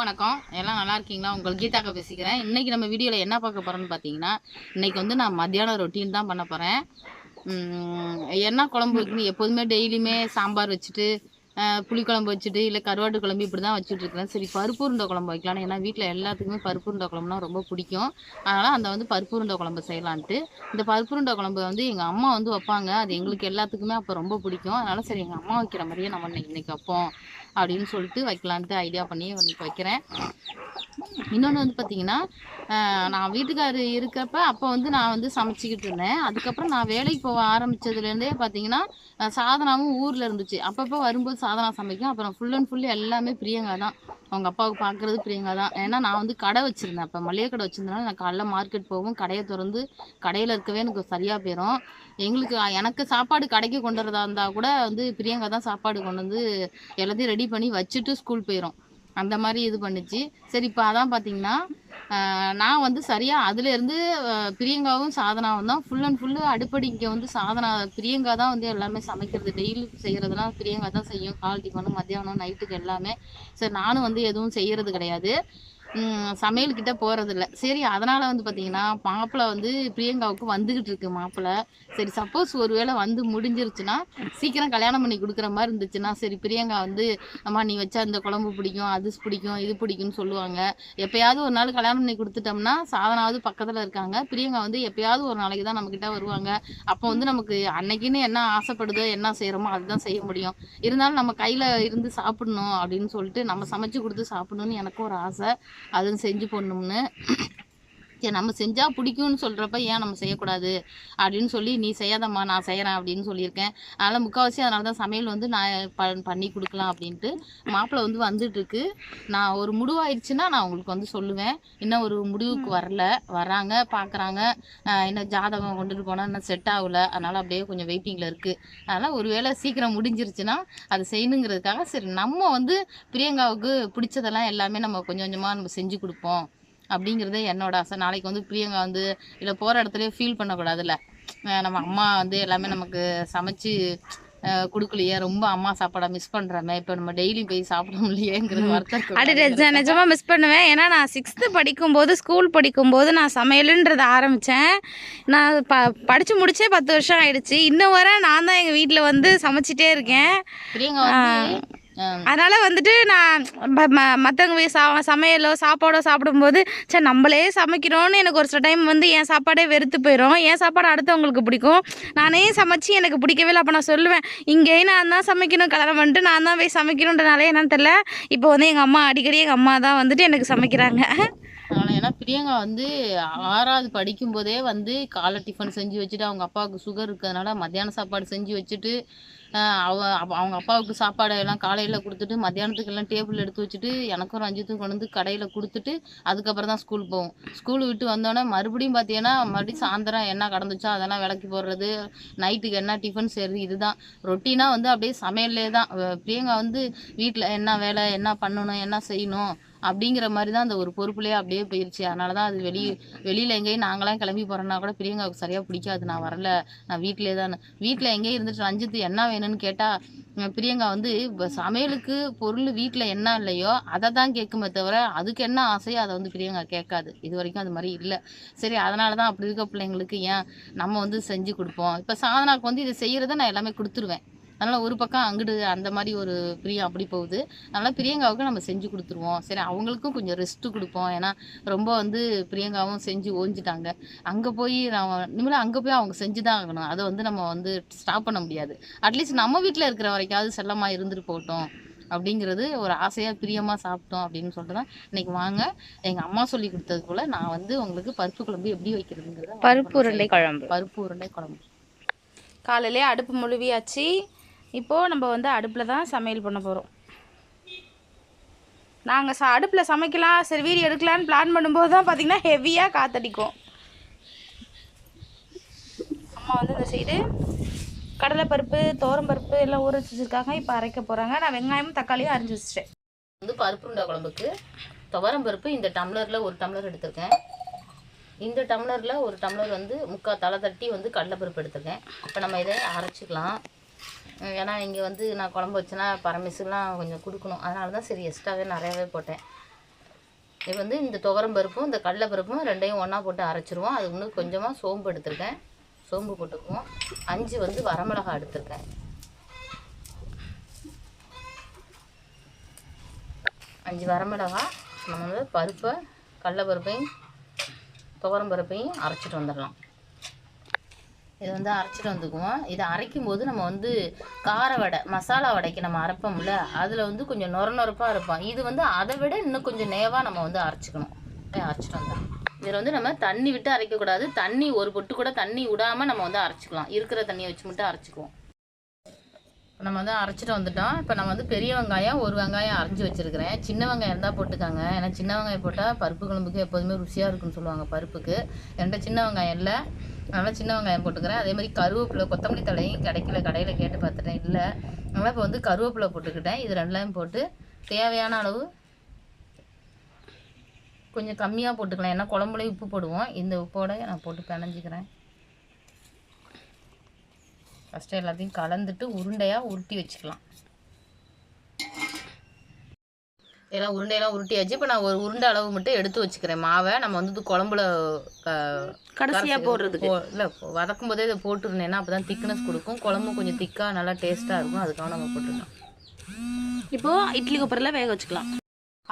எல்லாருக்கும் வணக்கம். எல்லாம் நல்லா இருக்கீங்களா? உங்கள் கீதாக்க பேசிக்கிறேன். இன்னைக்கு நம்ம வீடியோவில் என்ன பார்க்க போகிறோம்னு பார்த்தீங்கன்னா இன்றைக்கி வந்து நான் மத்தியானம் ரொட்டீன் தான் பண்ண போகிறேன் என்ன குழம்பு வைக்கணும் எப்போதுமே டெய்லியுமே சாம்பார் வச்சுட்டு புளிக்குழம்பு வச்சுட்டு இல்லை கருவாட்டு குழம்பு இப்படி தான் வச்சுட்ருக்கிறேன் சரி பருப்பு உருண்டை குழம்பு வைக்கலாம்னு. ஏன்னா வீட்டில் எல்லாத்துக்குமே பருப்பு உருண்டை குழம்புனா ரொம்ப பிடிக்கும். அதனால் அந்த வந்து பருப்பு உருண்டை குழம்பு செய்யலான்ட்டு. இந்த பருப்பு உருண்டை குழம்பு வந்து எங்கள் அம்மா வந்து வைப்பாங்க. அது எங்களுக்கு எல்லாத்துக்குமே அப்போ ரொம்ப பிடிக்கும். அதனால் சரி எங்கள் அம்மா வைக்கிற மாதிரியே நம்ம இன்றைக்கி இன்னைக்கு வைப்போம். அப்படின்னு சொல்லிட்டு வைக்கலான்ட்டு ஐடியா பண்ணி இன்னைக்கு வைக்கிறேன். இன்னொன்று வந்து பார்த்தீங்கன்னா நான் வீட்டுக்காரர் இருக்கிறப்ப அப்போ வந்து நான் வந்து சமைச்சிக்கிட்டு இருந்தேன். அதுக்கப்புறம் நான் வேலைக்கு போக ஆரம்பிச்சதுலேருந்தே பார்த்தீங்கன்னா சாதனாவும் ஊரில் இருந்துச்சு. அப்பப்போ வரும்போது சாதனா சமைக்கும். அப்புறம் ஃபுல் அண்ட் ஃபுல் எல்லாமே பிரியங்கா தான். அவங்க அப்பாவுக்கு பார்க்குறது பிரியங்கா தான். ஏன்னா நான் வந்து கடை வச்சுருந்தேன். அப்போ மளிகை கடை வச்சுருந்தனால நான் காலைல மார்க்கெட் போகும் கடையை திறந்து கடையில் இருக்கவே எனக்கு சரியாக போயிடும் எங்களுக்கு எனக்கு சாப்பாடு கடைக்கு கொண்டு வரதா இருந்தால் கூட வந்து பிரியங்கா தான் சாப்பாடு கொண்டு வந்து எல்லாத்தையும் ரெடி பண்ணி வச்சுட்டு ஸ்கூல் போயிடும் அந்த மாதிரி இது பண்ணுச்சு. சரி இப்போ அதான் பார்த்தீங்கன்னா நான் வந்து சரியாக அதுலேருந்து பிரியங்காவும் சாதனாவும் தான் ஃபுல் அண்ட் ஃபுல்லு அடுப்படி இங்கே வந்து சாதனா பிரியங்கா தான் வந்து எல்லாமே சமைக்கிறது. டெய்லி செய்கிறதுலாம் பிரியங்கா தான் செய்யும். கால் டிஃபனும் மத்தியானம் நைட்டுக்கு எல்லாமே. சரி நானும் வந்து எதுவும் செய்கிறது கிடையாது. சமையல்கிட்ட போகிறதில்ல சரி அதனால் வந்து பார்த்தீங்கன்னா மாப்பிள்ளை வந்து பிரியங்காவுக்கு வந்துக்கிட்டு இருக்கு மாப்பிள்ளை சரி சப்போஸ் ஒருவேளை வந்து முடிஞ்சிருச்சுன்னா சீக்கிரம் கல்யாணம் பண்ணி கொடுக்குற மாதிரி இருந்துச்சுன்னா சரி பிரியங்கா வந்து அம்மா நீ வச்சா இந்த குழம்பு பிடிக்கும் அது பிடிக்கும் இது பிடிக்கும்னு சொல்லுவாங்க. எப்பயாவது ஒரு நாள் கல்யாணம் பண்ணி கொடுத்துட்டோம்னா சாதனாவது பக்கத்தில் இருக்காங்க. பிரியங்கா வந்து எப்பயாவது ஒரு நாளைக்கு தான் நம்மக்கிட்ட வருவாங்க. அப்போ வந்து நமக்கு அன்னைக்குன்னு என்ன ஆசைப்படுதோ என்ன செய்கிறோமோ அதுதான் செய்ய முடியும். இருந்தாலும் நம்ம கையில் இருந்து சாப்பிடணும் அப்படின்னு சொல்லிட்டு நம்ம சமைச்சு கொடுத்து சாப்பிடணும்னு எனக்கும் ஒரு ஆசை. அதுவும் செஞ்சு போடணும்னு. சரி நம்ம செஞ்சால் பிடிக்கும்னு சொல்கிறப்ப ஏன் நம்ம செய்யக்கூடாது? அப்படின்னு சொல்லி நீ செய்யாதம்மா நான் செய்கிறேன் அப்படின்னு சொல்லியிருக்கேன். அதனால் முக்கால்வாசி அதனால தான் சமையல் வந்து நான் ப பண்ணி கொடுக்கலாம் அப்படின்ட்டு மாப்பிள்ளை வந்து வந்துட்டுருக்கு. நான் ஒரு முடிவாயிடுச்சுன்னா நான் உங்களுக்கு வந்து சொல்லுவேன். இன்னும் ஒரு முடிவுக்கு வரல. வராங்க பார்க்குறாங்க இன்னும் ஜாதகம் கொண்டுட்டு போனால் இன்னும் செட் ஆகல. அதனால் அப்படியே கொஞ்சம் வெயிட்டிங்கில் இருக்குது அதனால் ஒரு வேளை சீக்கிரம் முடிஞ்சிருச்சுன்னா அது செய்யணுங்கிறதுக்காக சரி நம்ம வந்து பிரியங்காவுக்கு பிடிச்சதெல்லாம் எல்லாமே நம்ம கொஞ்சம் கொஞ்சமாக நம்ம செஞ்சு கொடுப்போம். அப்படிங்கிறதே என்னோட ஆசை. நாளைக்கு வந்து பிரியங்கா வந்து இல்லை போகிற இடத்துலயே ஃபீல் பண்ணக்கூடாதுல்ல. நம்ம அம்மா வந்து எல்லாமே நமக்கு சமைச்சு கொடுக்கலையே. ரொம்ப அம்மா சாப்பாடை மிஸ் பண்ணுறோமே இப்போ நம்ம டெய்லி போய் சாப்பிட முடியலையேங்கிறது வருத்தம் அடி நிஜமா மிஸ் பண்ணுவேன். ஏன்னா நான் சிக்ஸ்த்து படிக்கும்போது ஸ்கூல் படிக்கும்போது நான் சமையலுன்றத ஆரம்பித்தேன் நான் ப படித்து முடிச்சே பத்து வருஷம் ஆயிடுச்சு. இன்னும் வரை நான் தான் எங்கள் வீட்டில் வந்து சமைச்சிட்டே இருக்கேன். அதனால் வந்துட்டு நான் மற்றவங்க சமையலோ சாப்பாடோ சாப்பிடும்போது சரி நம்மளே சமைக்கிறோன்னு எனக்கு ஒரு சில டைம் வந்து என் சாப்பாடே வெறுத்து போயிடும் என் சாப்பாடு அடுத்தவங்களுக்கு பிடிக்கும். நானே சமைச்சு எனக்கு பிடிக்கவே இல்லை. அப்போ நான் சொல்லுவேன் இங்கேயும் நான் தான் சமைக்கணும் கல்யாணம் பண்ணிட்டு நான் தான் போய் சமைக்கணுன்றனாலே என்னன்னு தெரில இப்போ வந்து எங்கள் அம்மா அடிக்கடி எங்கள் அம்மா தான் வந்துட்டு எனக்கு சமைக்கிறாங்க. ஆனால் ஏன்னா பிரியங்கா வந்து ஆறாவது படிக்கும்போதே வந்து காலை டிஃபன் செஞ்சு வச்சுட்டு அவங்க அப்பாவுக்கு சுகர் இருக்கிறதுனால மத்தியான சாப்பாடு செஞ்சு வச்சுட்டு அவ அவங்க அப்பாவுக்கு சாப்பாடு எல்லாம் காலையில் கொடுத்துட்டு மத்தியானத்துக்கு எல்லாம் டேபிள் எடுத்து வச்சுட்டு எனக்கும் ரஞ்சித்தும் கொண்டு வந்து கடையில் கொடுத்துட்டு அதுக்கப்புறம் தான் ஸ்கூல் போவோம். ஸ்கூல் விட்டு வந்தோடனே மறுபடியும் பார்த்தீங்கன்னா மறுபடியும் சாயந்தரம் என்ன கடந்துச்சோ அதெல்லாம் விளக்கி போடுறது நைட்டுக்கு என்ன டிஃபன் செய்கிறது இதுதான். ரொட்டீனாக வந்து அப்படியே சமையல்லே தான். பிரியங்கா வந்து வீட்டில் என்ன வேலை என்ன பண்ணணும் என்ன செய்யணும் அப்படிங்கிற மாதிரி தான் அந்த ஒரு பொறுப்புலேயே அப்படியே போயிருச்சு. அதனால தான் அது வெளி வெளியில் எங்கேயும் நாங்களாம் கிளம்பி போகிறோன்னா கூட பிரியங்காவுக்கு சரியாக பிடிக்காது. நான் வரல நான் வீட்டிலே தான் வீட்டில் எங்கேயும் இருந்துட்டு ரஞ்சித்து என்ன என்னன்னு கேட்டால் பிரியங்கா வந்து சமையலுக்கு பொருள் வீட்டில் என்ன இல்லையோ அதை தான் கேட்குமே தவிர அதுக்கு என்ன ஆசையோ அதை வந்து பிரியங்கா கேட்காது. இது வரைக்கும் அது மாதிரி இல்லை. சரி அதனால தான் அப்படி இருக்க பிள்ளைங்களுக்கு ஏன் நம்ம வந்து செஞ்சு கொடுப்போம். இப்போ சாதனாக்கு வந்து இதை செய்கிறத நான் எல்லாமே கொடுத்துருவேன். அதனால் ஒரு பக்கம் அங்கிட்டு அந்த மாதிரி ஒரு பிரியம் அப்படி போகுது. அதனால் பிரியங்காவுக்கு நம்ம செஞ்சு கொடுத்துருவோம். சரி அவங்களுக்கும் கொஞ்சம் ரெஸ்ட்டு கொடுப்போம். ஏன்னா ரொம்ப வந்து பிரியங்காவும் செஞ்சு ஓஞ்சிட்டாங்க. அங்கே போய் நம்ம இனிமேல் அங்கே போய் அவங்க செஞ்சு தான் ஆகணும். அதை வந்து நம்ம வந்து ஸ்டாப் பண்ண முடியாது. அட்லீஸ்ட் நம்ம வீட்டில் இருக்கிற வரைக்காவது செல்லமாக இருந்துட்டு போகட்டும். அப்படிங்கிறது ஒரு ஆசையாக பிரியமாக சாப்பிட்டோம் அப்படின்னு சொல்லிட்டு தான் இன்னைக்கு வாங்க. எங்கள் அம்மா சொல்லி கொடுத்தது போல் நான் வந்து உங்களுக்கு பருப்பு குழம்பு எப்படி வைக்கிறதுங்கிறத பருப்பு உருண்டை குழம்பு பருப்பு உருண்டை குழம்பு காலையிலே அடுப்பு முழுவியாச்சு. இப்போது நம்ம வந்து அடுப்பில் தான் சமையல் பண்ண போகிறோம் நாங்கள் ச அடுப்பில் சமைக்கலாம் சரி வீடியோ எடுக்கலான்னு பிளான் பண்ணும்போது தான் பார்த்திங்கன்னா ஹெவியாக காத்தடிக்கும். அம்மா வந்து இந்த சைடு கடலைப்பருப்பு பருப்பு எல்லாம் ஊற வச்சு வச்சுருக்காங்க. இப்போ அரைக்க போகிறாங்க நான் வெங்காயமும் தக்காளியும் அரைஞ்சி வச்சிட்டேன். வந்து பருப்பு குழம்புக்கு துவரம் பருப்பு இந்த டம்ளரில் ஒரு டம்ளர் எடுத்திருக்கேன். இந்த டம்ளரில் ஒரு டம்ளர் வந்து முக்கால் தலை தட்டி வந்து கடலைப்பருப்பு எடுத்திருக்கேன். இப்போ நம்ம இதை அரைச்சிக்கலாம். ஏன்னா இங்கே வந்து நான் குழம்பு வச்சேன்னா பரமேசுலாம் கொஞ்சம் கொடுக்கணும். அதனால தான் சரி எக்ஸ்ட்ராவே நிறையாவே போட்டேன். இப்போ வந்து இந்த துவரம் பருப்பும் இந்த கடலை பருப்பும் ரெண்டையும் ஒன்றா போட்டு அரைச்சிருவோம். அது இன்னும் கொஞ்சமாக சோம்பு எடுத்திருக்கேன். சோம்பு போட்டுக்குவோம். அஞ்சு வந்து வரமிளகா எடுத்திருக்கேன். அஞ்சு வரமிளகா நம்ம வந்து பருப்பை கடலை பருப்பையும் துவரம் பருப்பையும் அரைச்சிட்டு வந்துடலாம். இதை வந்து அரைச்சிட்டு வந்துக்குவோம். இதை அரைக்கும் போது நம்ம வந்து கார வடை மசாலா வடைக்கு நம்ம அரைப்போம்ல அதில் வந்து கொஞ்சம் நொர நொரப்பாக இருப்போம் இது வந்து அதை விட இன்னும் கொஞ்சம் நேவாக நம்ம வந்து அரைச்சிக்கணும். அரைச்சிட்டு வந்தோம் இதில் வந்து நம்ம தண்ணி விட்டு அரைக்கக்கூடாது. தண்ணி ஒரு பொட்டு கூட தண்ணி விடாமல் நம்ம வந்து அரைச்சிக்கலாம். இருக்கிற தண்ணியை வச்சு மட்டும் அரைச்சிக்குவோம். நம்ம வந்து அரைச்சிட்டு வந்துட்டோம். இப்போ நம்ம வந்து பெரிய வெங்காயம் ஒரு வெங்காயம் அரைஞ்சி வச்சுருக்கிறேன். சின்ன வெங்காயம் இருந்தால் போட்டுக்காங்க. ஏன்னா சின்ன வெங்காயம் போட்டால் பருப்பு குழம்புக்கு எப்போதுமே ருசியாக இருக்குன்னு சொல்லுவாங்க பருப்புக்கு. என்கிட்ட சின்ன வெங்காயம் இல்லை. அதனால் சின்ன வெங்காயம் போட்டுக்கிறேன். அதே மாதிரி கருவேப்பிலை கொத்தமல்லி தலையும் கிடைக்கல கடையில் கேட்டு பார்த்துட்டேன். இல்லை. அதனால் இப்போ வந்து கருவேப்பிலை போட்டுக்கிட்டேன். இது ரெண்டையும் போட்டு தேவையான அளவு கொஞ்சம் கம்மியாக போட்டுக்கலாம். ஏன்னா குழம்புலையும் உப்பு போடுவோம். இந்த உப்போட நான் போட்டு பிணைஞ்சிக்கிறேன். ஃபஸ்ட்டு எல்லாத்தையும் கலந்துட்டு உருண்டையாக உருட்டி வச்சுக்கலாம். எல்லாம் உருண்டையெல்லாம் உருட்டியாச்சு. இப்போ நான் ஒரு உருண்டை அளவு மட்டும் எடுத்து வச்சுக்கிறேன். மாவை நம்ம வந்து குழம்புல கடைசியா போடுறதுக்கு. இல்லை வதக்கும் போதே இதை போட்டுருந்தேன்னா அப்போ தான் திக்னஸ் கொடுக்கும். குழம்பு கொஞ்சம் திக்காக நல்லா டேஸ்ட்டாக இருக்கும். அதுக்காக நம்ம போட்டுக்கலாம் இப்போ இட்லி கொப்பரில் வேக வச்சுக்கலாம்.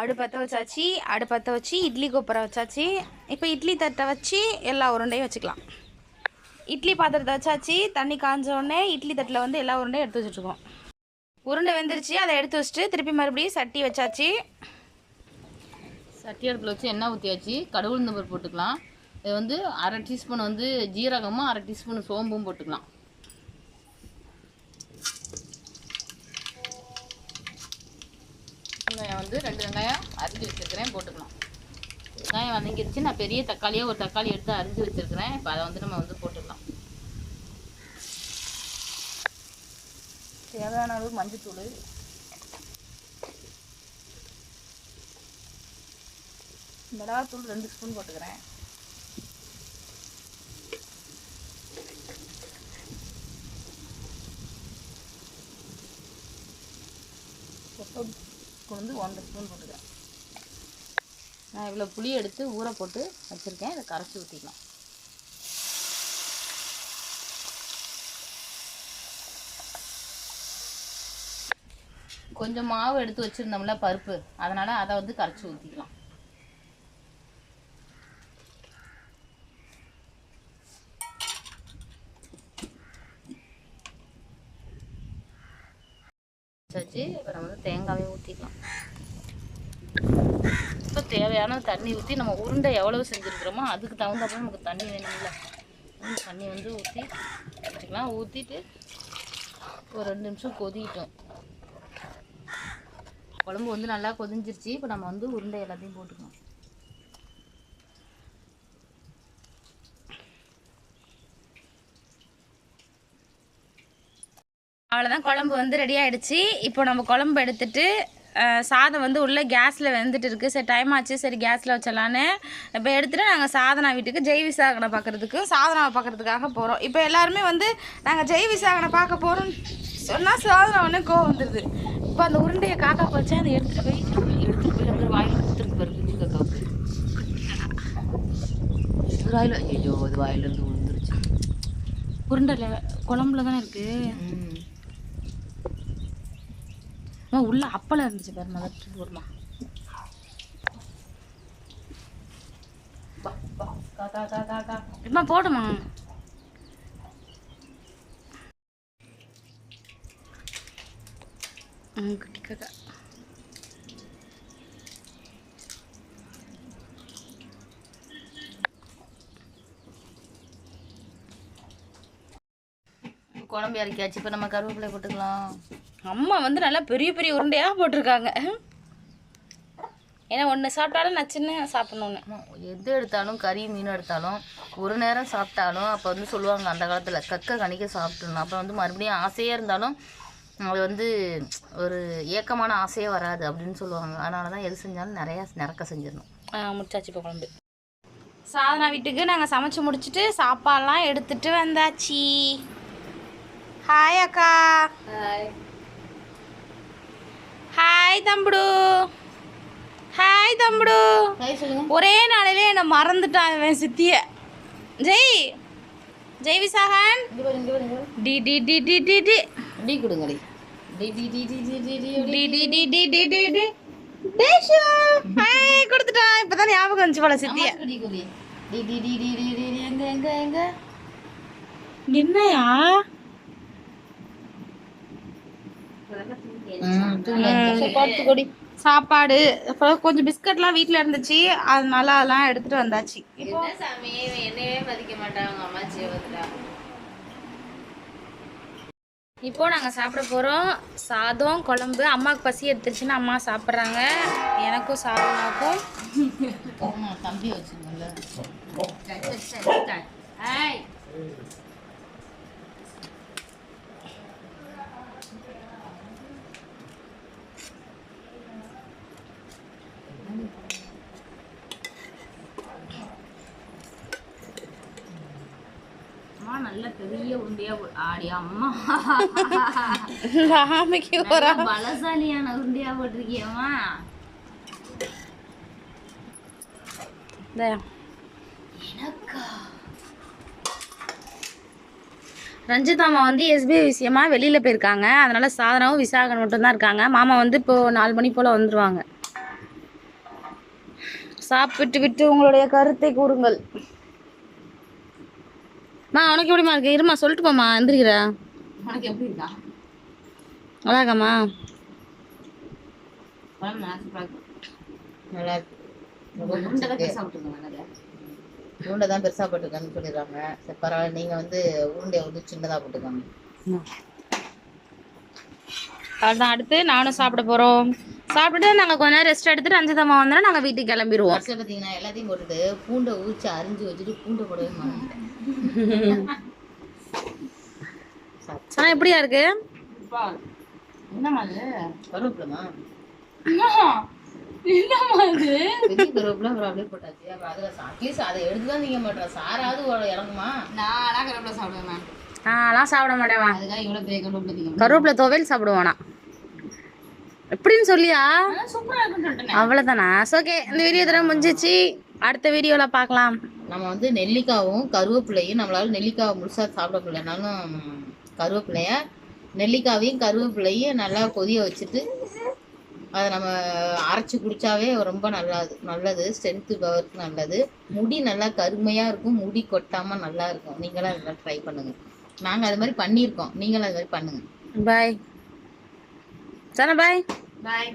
அடுப்பத்த வச்சாச்சு அடுப்பத்த வச்சு இட்லி கொப்பரை வச்சாச்சு. இப்போ இட்லி தட்டை வச்சு எல்லா உருண்டையும் வச்சுக்கலாம். இட்லி பாத்திரத்தை வச்சாச்சு தண்ணி காஞ்ச உடனே இட்லி தட்டில் வந்து எல்லா உருண்டையும் எடுத்து வச்சுட்ருக்கோம் உருண்டை வெந்துருச்சு அதை எடுத்து வச்சுட்டு திருப்பி மறுபடியும் சட்டி வச்சாச்சு. சட்டி அடுப்பில் வச்சு எண்ணெய் ஊற்றியாச்சு கடவுள் உளுந்தம் பருப்பு போட்டுக்கலாம். இது வந்து அரை டீஸ்பூன் வந்து ஜீரகமும் அரை டீஸ்பூன் சோம்பும் போட்டுக்கலாம். வெங்காயம் வந்து ரெண்டு வெங்காயம் அரிஞ்சு வச்சுருக்கிறேன் போட்டுக்கலாம். வெங்காயம் வதங்கிருச்சு நான் பெரிய தக்காளியாக ஒரு தக்காளி எடுத்து அரிஞ்சு வச்சுருக்கிறேன். இப்போ அதை வந்து நம்ம வந்து போட்டுக்கலாம் தேவையான அளவு மஞ்சத்தூள். மிளகாத்தூள் ரெண்டு ஸ்பூன் போட்டுக்கிறேன். கொண்டு வந்து ஒன்றரை ஸ்பூன் போட்டுக்கிறேன். நான் இவ்வளோ புளி எடுத்து ஊற போட்டு வச்சுருக்கேன். இதை கரைச்சி ஊற்றிக்கலாம் கொஞ்சம் மாவு எடுத்து வச்சுருந்தோம்ல பருப்பு. அதனால் அதை வந்து கரைச்சி ஊற்றிக்கலாம் வச்சு இப்போ நம்ம வந்து தேங்காவே ஊற்றிக்கலாம் தேவையான தண்ணி ஊற்றி நம்ம உருண்டை எவ்வளவு செஞ்சுருக்கிறோமோ அதுக்கு தகுந்தாப்புல நமக்கு தண்ணி வேணும்ல. அந்த தண்ணி வந்து ஊற்றி வச்சுக்கலாம் ஊற்றிட்டு ஒரு ரெண்டு நிமிஷம் கொதிக்கிட்டோம். குழம்பு வந்து நல்லா கொதிஞ்சிருச்சு. இப்போ நம்ம வந்து உருண்டை எல்லாத்தையும் போட்டுக்கணும். அவ்வளோதான் குழம்பு வந்து ரெடி ஆகிடுச்சு இப்போ நம்ம குழம்பு எடுத்துட்டு சாதம் வந்து உள்ளே கேஸில் வெந்துட்டு இருக்குது சரி டைம் ஆச்சு. சரி கேஸில் வச்சிடலான்னு. இப்போ எடுத்துகிட்டு நாங்கள் சாதனா வீட்டுக்கு ஜெய் விசாகனை பார்க்குறதுக்கு சாதனாவை பார்க்குறதுக்காக போகிறோம் இப்போ எல்லாருமே வந்து நாங்கள் ஜெய் விசாகனை பார்க்க போகிறோம்னு சொன்னால் சாதனை ஒன்று கோவம் வந்துடுது இப்போ அந்த உருண்டையை காக்கா போச்சு அதை எடுத்துகிட்டு போய் எடுத்துகிட்டு போய் அப்புறம் வாயில் கொடுத்துருக்கு பாரு குஞ்சு கக்காவுக்கு வாயில் ஐயோ அது வாயிலேருந்து விழுந்துருச்சு. உருண்டையில் குழம்புல தானே இருக்குது உள்ள அப்பளம் இருந்துச்சு பாரு நான் எடுத்துட்டு போடமா போடுமா குட்டி காக்கா குழம்பு இறக்கியாச்சு இப்போ நம்ம கருவேப்பிலை போட்டுக்கலாம். அம்மா வந்து நல்லா பெரிய பெரிய உருண்டையாக போட்டிருக்காங்க. ஏன்னா ஒன்று சாப்பிட்டாலும் நச்சுன்னு சாப்பிட்ணுன்னு ஆமா, எது எடுத்தாலும் கறி மீன் எடுத்தாலும் ஒரு நேரம் சாப்பிட்டாலும் அப்போ வந்து சொல்லுவாங்க அந்த காலத்தில் கக்க கணிக்க சாப்பிட்டுணும் அப்புறம் வந்து மறுபடியும் ஆசையாக இருந்தாலும் அது வந்து ஒரு ஏக்கமான ஆசையே வராது அப்படின்னு சொல்லுவாங்க. அதனால தான் எது செஞ்சாலும் நிறையா நிறக்க செஞ்சிடணும். முடிச்சாச்சு இப்போ குழம்பு. சாதனா வீட்டுக்கு நாங்கள் சமைச்சு முடிச்சுட்டு சாப்பாடெல்லாம் எடுத்துட்டு வந்தாச்சு. ஹாய் அக்கா. ஹாய் ஹாய் தம்புடு ஹாய் தம்புடு ஒரே நாளிலே என்னை மறந்துட்டான் இவன் சித்திய ஜெய் ஜெய் விசாகன் டி டி டி டி டி டி டி ஹாய் கொடுத்துட்டான் இப்பதான் ஞாபகம் வந்துச்சு போல சித்திய என்னையா சாப்பாடு. அப்புறம் கொஞ்சம் பிஸ்கட்லாம் வீட்டில் இருந்துச்சு. அதனால அதெல்லாம் எடுத்துட்டு வந்தாச்சு. இப்போ என்ன சாமி? என்னவே மதிக்க மாட்டாங்க அம்மாச்சி வந்துட்டா இப்போ நாங்கள் சாப்பிட போகிறோம் சாதம் குழம்பு. அம்மாவுக்கு பசி எடுத்துருச்சுன்னு அம்மா சாப்பிட்றாங்க. எனக்கும் சாதமாக்கும் ஆமா, தம்பி வச்சுக்கோங்க அம்மா நல்ல பெரிய உருண்டையா ஆடி அம்மா. ஒரு பலசாலியான உருண்டையா போட்டிருக்கியம்மா. இந்த. ரஞ்சித் மாமா வந்து எஸ்பிஐ விஷயமா வெளியில் போயிருக்காங்க. அதனால சாதனாவும் விசாகன் மட்டும்தான் இருக்காங்க. மாமா வந்து இப்போ நாலு மணி போல் வந்துருவாங்க. சாப்பிட்டு விட்டு உங்களுடைய கருத்தை கூறுங்கள். மா உனக்கு எப்படிமா இருக்கு? இருமா சொல்லிட்டு போமா எந்திரிக்கிற. உனக்கு எப்படி இருக்கா? நல்லா இருக்காம்மா குழம்பு நல்லா உருண்டை தான் பிடிச்சிருக்கு. சாப்பிட்டுக்கோங்க நல்ல உருண்டை தான் பெருசா போட்டுருக்கான்னு சொல்லிடுறாங்க. சரி பரவாயில்ல நீங்க வந்து உருண்டையை வந்து சின்னதா போட்டுக்கோங்க. அவ்வளோதான் அடுத்து நானும் சாப்பிட போகிறோம் சாப்பிட்டுட்டு நாங்கள் கொஞ்ச நேரம் ரெஸ்ட் எடுத்துட்டு ரஞ்சிதம்மா வந்தோன்னா நாங்கள் வீட்டுக்கு கிளம்பிடுவோம். பார்த்தீங்கன்னா எல்லாத்தையும் போட்டுட்டு பூண்டை ஊச்சி அரிஞ்சு வச்சுட்டு பூண்டை போடவே மாட்டேன் ஆனால் எப்படியா இருக்கு? என்னம்மா அது கருவேப்பிலமா என்னம்மா இது பெரிய கருவேப்பிலை அப்புறம் அப்படியே போட்டாச்சு. அப்புறம் அதில் அட்லீஸ்ட் அதை எடுத்து தான் நீங்க மாட்டேன் சாராவது ஒரு இறங்குமா? நான்லாம் கருவேப்பிலை சாப்பிடுவேன் மேம் நான்லாம் சாப்பிட மாட்டேன் அதுக்காக இவ்வளோ பெரிய கருவேப்பிலை துவையல் சாப்பிடுவானா எப்படின்னு சொல்லியா? அவ்வளோதானா ஓகே இந்த வீடியோ தடவை முடிஞ்சிச்சு. அடுத்த வீடியோவில் பார்க்கலாம் நம்ம வந்து நெல்லிக்காவும் கருவேப்பிலையும் நம்மளால நெல்லிக்காவை முழுசா சாப்பிட முடியலனாலும் கருவேப்பிலைய நெல்லிக்காவையும் கருவேப்பிலையும் நல்லா கொதிய வச்சுட்டு அதை நம்ம அரைச்சி குடிச்சாவே ரொம்ப நல்லது. நல்லது ஸ்ட்ரென்த்து பவருக்கு நல்லது. முடி நல்லா கருமையாக இருக்கும். முடி கொட்டாமல் நல்லா இருக்கும். நீங்களும் மாதிரி ட்ரை பண்ணுங்கள் நாங்கள் அது மாதிரி பண்ணியிருக்கோம். நீங்களும் அது மாதிரி பண்ணுங்கள் பாய் சனா பாய் பாய்